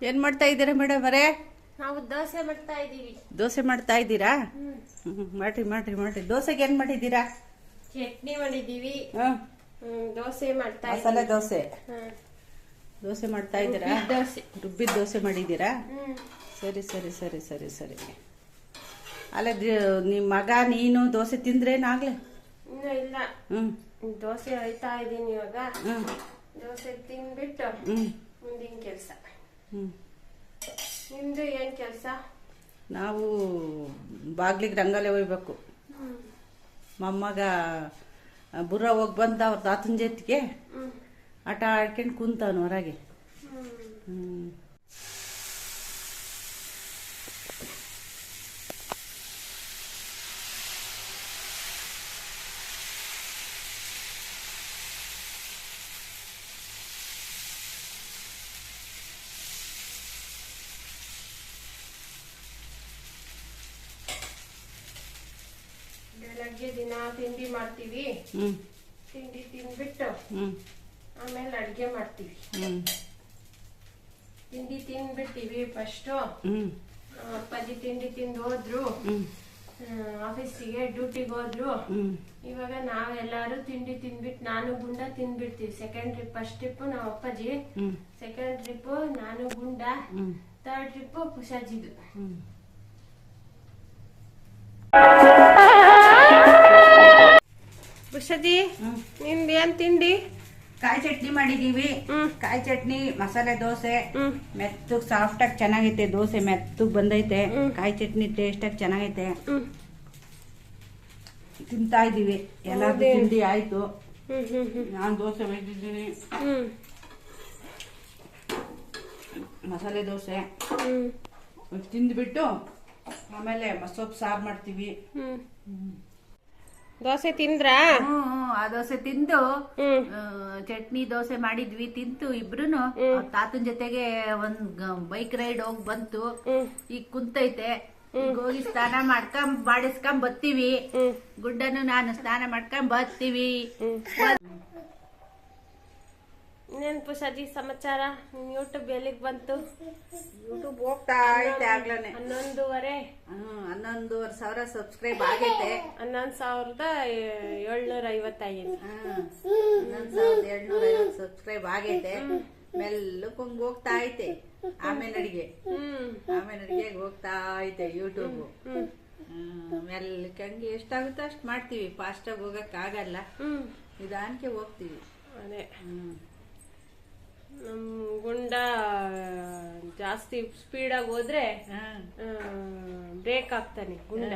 ಏನ್ ಮಾಡ್ತಾ ಇದ್ದೀರಾ ಮೇಡಮ್ ಅವರೇ? ನಾವು ದೋಸೆ ಮಾಡ್ತಾ ಇದ್ದೀವಿ. ದೋಸೆ ಮಾಡ್ತಾ ಇದ್ದೀರಾ? ಮಾಡ್ರಿ ಮಾಡ್ರಿ ಮಾಡ್ರಿ. ದೋಸೆಗೆ ಏನ್ ಮಾಡಿದ್ದೀರಾ? ಚಟ್ನಿ ಮಾಡಿದೀವಿ ದೋಸೆ ಮಾಡ್ತಾ ಮಸಾಲೆ ದೋಸೆ. ದೋಸೆ ಮಾಡ್ತಾ ಇದ್ದೀರಾ? ರುಬ್ಬಿದ ದೋಸೆ. ರುಬ್ಬಿದ ದೋಸೆ ಮಾಡಿದ್ದೀರಾ? ಸರಿ ಸರಿ ಸರಿ ಸರಿ ಸರಿ. ಅಲ್ಲ ನಿಮ್ಮ ನಿಮ್ ಮಗ ನೀನು ದೋಸೆ ತಿಂದ್ರೇನಾಗ್ಲಿ ಇನ್ನೂ ಇಲ್ಲ. ಹ್ಮ್. ದೋಸೆ ಹೋಯ್ತಾ ಇದೀನಿ ಇವಾಗ. ದೋಸೆ ತಿನ್ಬಿಟ್ಟು ಹ್ಮ್. ಮುಂದಿನ ಕೆಲಸ. ನಿಮ್ದು ಏನು ಕೆಲಸ? ನಾವು ಬಾಗ್ಲಿಗೆ ರಂಗಲೆ ಹೋಗ್ಬೇಕು ಮೊಮ್ಮಗ ಬುರ ಹೋಗಿ ಬಂದ ಅವ್ರ ತಾತನ ಜೊತೆಗೆ ಆಟ ಆಡ್ಕೊಂಡು ಕುಂತವನು ಹೊರಗೆ. ಹ್ಮ್ ಹ್ಮ್ ಬೆಳಗ್ಗೆ ದಿನ ತಿಂಡಿ ಮಾಡ್ತೀವಿ. ಹ್ಮ್. ತಿಂಡಿ ತಿನ್ಬಿಟ್ಟು ಹ್ಮ್. ಆಮೇಲೆ ಅಡ್ಗೆ ಮಾಡ್ತೀವಿ. ಹ್ಮ್. ತಿಂಡಿ ತಿನ್ಬಿಡ್ತೀವಿ ಫಸ್ಟು. ಹ್ಮ್. ಅಪ್ಪಾಜಿ ತಿಂಡಿ ತಿಂದು ಹೋದ್ರು. ಹ್ಮ್. ಆಫೀಸಿಗೆ ಡ್ಯೂಟಿಗೆ ಹೋದ್ರು. ಹ್ಮ್. ಇವಾಗ ನಾವೆಲ್ಲಾರು ತಿಂಡಿ ತಿಂದ್ಬಿಟ್ಟು ನಾನು ಗುಂಡ ತಿಂದ್ಬಿಡ್ತೀವಿ. ಸೆಕೆಂಡ್ ಟ್ರಿಪ್ ಫಸ್ಟ್ ಟ್ರಿಪ್ ನಮ್ಮ ಅಪ್ಪಾಜಿ. ಹ್ಮ್. ಸೆಕೆಂಡ್ ಟ್ರಿಪ್ ನಾನು ಗುಂಡ. ಹ್ಮ್. Third trip ಪುಷಾಜಿದು. ಹ್ಮ್. ಪುಷಾಜಿ ನಿಂದು ಏನ್ ತಿಂಡಿ. ಕಾಯಿ ಚಟ್ನಿ ಮಾಡಿದೀವಿ. ಕಾಯಿ ಚಟ್ನಿ ಮಸಾಲೆ ದೋಸೆ. ಮೆತ್ತಗೆ ಸಾಫ್ಟ್ ಆಗಿ ಚೆನ್ನಾಗೈತೆ ದೋಸೆ ಮೆತ್ತಗ್ ಬಂದೈತೆ. ಕಾಯಿ ಚಟ್ನಿ ಟೇಸ್ಟ್ ಆಗಿ ಚೆನ್ನಾಗೈತೆ. ತಿಂತಾ ಇದೀವಿ. ಎಲ್ಲ ತಿಂಡಿ ಆಯ್ತು. ನಾನು ದೋಸೆ ಬೇಯಿಸಿದ್ದೀನಿ ಹ್ಮ್. ಮಸಾಲೆ ದೋಸೆ. ತಿಂದ್ಬಿಟ್ಟು ಆಮೇಲೆ ಮಸೊಪ್ಪು ಸಾರು ಮಾಡ್ತೀವಿ. ದೋಸೆ ತಿಂದ್ರಾ? ಹ್ಮ್ ಆ ದೋಸೆ ತಿಂದು ಚಟ್ನಿ ದೋಸೆ ಮಾಡಿದ್ವಿ ತಿಂತು ಇಬ್ರುನು. ತಾತನ್ ಜೊತೆಗೆ ಒಂದ್ ಬೈಕ್ ರೈಡ್ ಹೋಗ್ ಬಂತು. ಈಗ ಕುಂತೈತೆ. ಈಗ ಹೋಗಿ ಸ್ನಾನ ಮಾಡ್ಕೊಂಡ್ ಬಾಡಿಸ್ಕೊಂಡ್ ಬರ್ತೀವಿ ಗುಡ್ಡನು ನಾನು ಸ್ನಾನ ಮಾಡ್ಕೊಂಡ್ ಬರ್ತೀವಿ ಇನ್ನೇನ್ ಪುಷಾಜಿ ಸಮಾಚಾರ? ಯೂಟ್ಯೂಬ್ ಎಲ್ಲಿಗೆ ಬಂತು? ಯೂಟ್ಯೂಬ್ ಹೋಗ್ತಾ ಐತೆ ಆಗ್ಲೇ ಹನ್ನೊಂದುವರೆ. ಹ್ಮ್ ಹನ್ನೊಂದುವರೆ ಸಾವಿರ ಸಬ್ಸ್ಕ್ರೈಬ್ ಆಗೈತೆ. ಹನ್ನೊಂದು ಸಾವಿರದ ಏಳ್ನೂರ ಐವತ್ತೈದು ಹನ್ನೊಂದು ಸಾವಿರದ ಏಳ್ನೂರ ಐವತ್ತು ಸಬ್ಸ್ಕ್ರೈಬ್ ಆಗೈತೆ ಮೆಲ್ಲಕ್ಕೊಂಗ್ ಹೋಗ್ತಾ ಐತೆ. ಆಮೇಲೆ ಅಡಿಗೆ. ಆಮೇಲೆ ಅಡಿಗೆಗೆ ಹೋಗ್ತಾ ಐತೆ ಯೂಟ್ಯೂಬ್ ಮೆಲ್ಲಕ್ಕೆ ಹಂಗೆ ಎಷ್ಟಾಗುತ್ತೋ ಅಷ್ಟು ಮಾಡ್ತೀವಿ. ಫಾಸ್ಟಾಗಿ ಹೋಗಕ್ ಆಗಲ್ಲ ನಿಧಾನಕ್ಕೆ ಹೋಗ್ತೀವಿ. ಅದೇ. ಹ್ಮ್. ಗುಂಡ ಜಾಸ್ತಿ ಸ್ಪೀಡಾಗಿ ಹೋದ್ರೆ ಬ್ರೇಕ್ ಆಗ್ತಾನೆ ಗುಂಡ.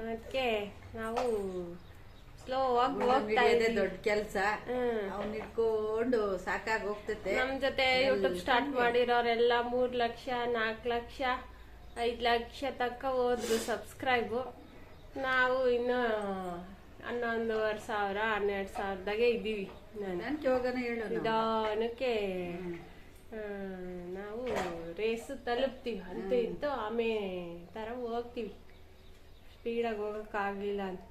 ಅದಕ್ಕೆ ನಾವು ಸ್ಲೋ ಆಗಿ ಹೋಗ್ತಾ ಇದೆ ದೊಡ್ಡ ಕೆಲಸ. ಅವ್ನ ಇಟ್ಕೊಂಡು ಸಾಕಾಗಿ ಹೋಗ್ತೈತೆ. ನಮ್ ಜೊತೆ ಯೂಟ್ಯೂಬ್ ಸ್ಟಾರ್ಟ್ ಮಾಡಿರೋರೆಲ್ಲ ಮೂರ್ ಲಕ್ಷ ನಾಲ್ಕು ಲಕ್ಷ ಐದ್ ಲಕ್ಷ ತಕ್ಕ ಹೋದ್ರು ಸಬ್ಸ್ಕ್ರೈಬು ನಾವು ಇನ್ನು ಹನ್ನೊಂದುವರೆ ಸಾವಿರ ಹನ್ನೆರಡು ಸಾವಿರದಾಗೆ ಇದ್ದೀವಿ ನಾನು. ನಾನು ಯೋಗನ ಹೇಳು ನಾವು. ನಿಧಾನಕ್ಕೆ ನಾವು ರೇಸು ತಲುಪ್ತೀವಿ. ಅಂತ ಇತ್ತು ಆಮೇಲೆ ತರ ಹೋಗ್ತೀವಿ. ಸ್ಪೀಡಾಗಿ ಹೋಗೋಕ್ಕಾಗಲಿಲ್ಲ ಅಂತ.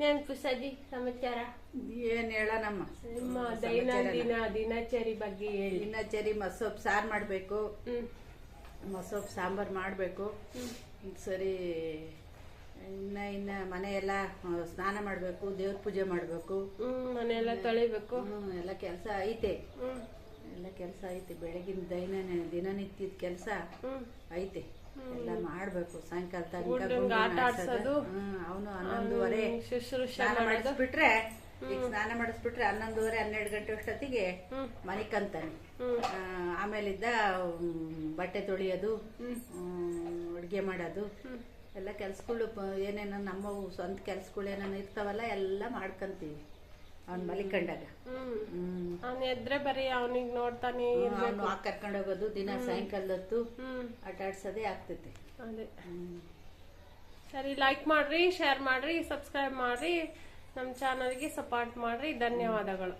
ನೆನಪು ಸದಿ ಸಮಾಚಾರ? ಏನ್ ಹೇಳೋಣಮ್ಮ ನಿಮ್ಮ ದೈನಂದಿನ ದಿನಚರಿ ಬಗ್ಗೆ ಹೇಳಿ. ದಿನಚರಿ ಮಸೊಪ್ಪು ಸಾರು ಮಾಡಬೇಕು. ಮಸೊಪ್ಪು ಸಾಂಬಾರು ಮಾಡಬೇಕು. ಸರಿ ಇನ್ನ ಇನ್ನ ಮನೆ ಎಲ್ಲ ಸ್ನಾನ ಮಾಡಬೇಕು ದೇವ್ರ ಪೂಜೆ ಮಾಡಬೇಕು. ಮನೆ ಮನೆಯೆಲ್ಲ ತೊಳಿಬೇಕು. ಎಲ್ಲ ಕೆಲಸ ಐತೆ. ಎಲ್ಲ ಕೆಲಸ ಐತೆ. ಬೆಳಗಿನ ದೈನ ದಿನನಿತ್ಯದ ಕೆಲಸ ಐತೆ. ಎಲ್ಲ ಮಾಡ್ಬೇಕು. ಸಾಯಂಕಾಲ. ಅವನು ಹನ್ನೊಂದುವರೆ ಸ್ನಾನ ಮಾಡಿಸ್ಬಿಟ್ರೆ ಈಗ ಸ್ನಾನ ಮಾಡಿಸ್ಬಿಟ್ರೆ ಹನ್ನೊಂದುವರೆ ಹನ್ನೆರಡು ಗಂಟೆ ಅಷ್ಟೊತ್ತಿಗೆ ಹ್ಮ್. ಮನಿಕಂತಾನೆ ಹ್ಮ್. ಆಮೇಲಿದ್ದ ಬಟ್ಟೆ ತೊಳಿಯೋದು ಅಡ್ಗೆ ಮಾಡೋದು. ಎಲ್ಲ ಕೆಲ್ಸಗಳು ಏನೇನೋ ನಮ್ಮ ಸ್ವಂತ ಕೆಲ್ಸಗಳು ಏನೇನೋ ಇರ್ತಾವಲ್ಲ ಎಲ್ಲ ಮಾಡ್ಕೊಂತೀವಿ ಅವ್ನ ಮಲಿಕೊಂಡಾಗ. ಅವ್ನ ಎದ್ರೆ ಬರೀ ಅವನಿಗೆ ನೋಡ್ತಾನೆ ಅವನು ಕರ್ಕೊಂಡು ಹೋಗೋದು ದಿನ ಸಾಯಂಕಾಲದ ಹೊತ್ತು ಆಟ ಆಡ್ಸೋದೇ ಆಗ್ತೈತೆ. ಅದೇ. ಸರಿ ಲೈಕ್ ಮಾಡ್ರಿ ಶೇರ್ ಮಾಡ್ರಿ ಸಬ್ಸ್ಕ್ರೈಬ್ ಮಾಡ್ರಿ ನಮ್ಮ ಚಾನಲ್ಗೆ ಸಪೋರ್ಟ್ ಮಾಡ್ರಿ. ಧನ್ಯವಾದಗಳು.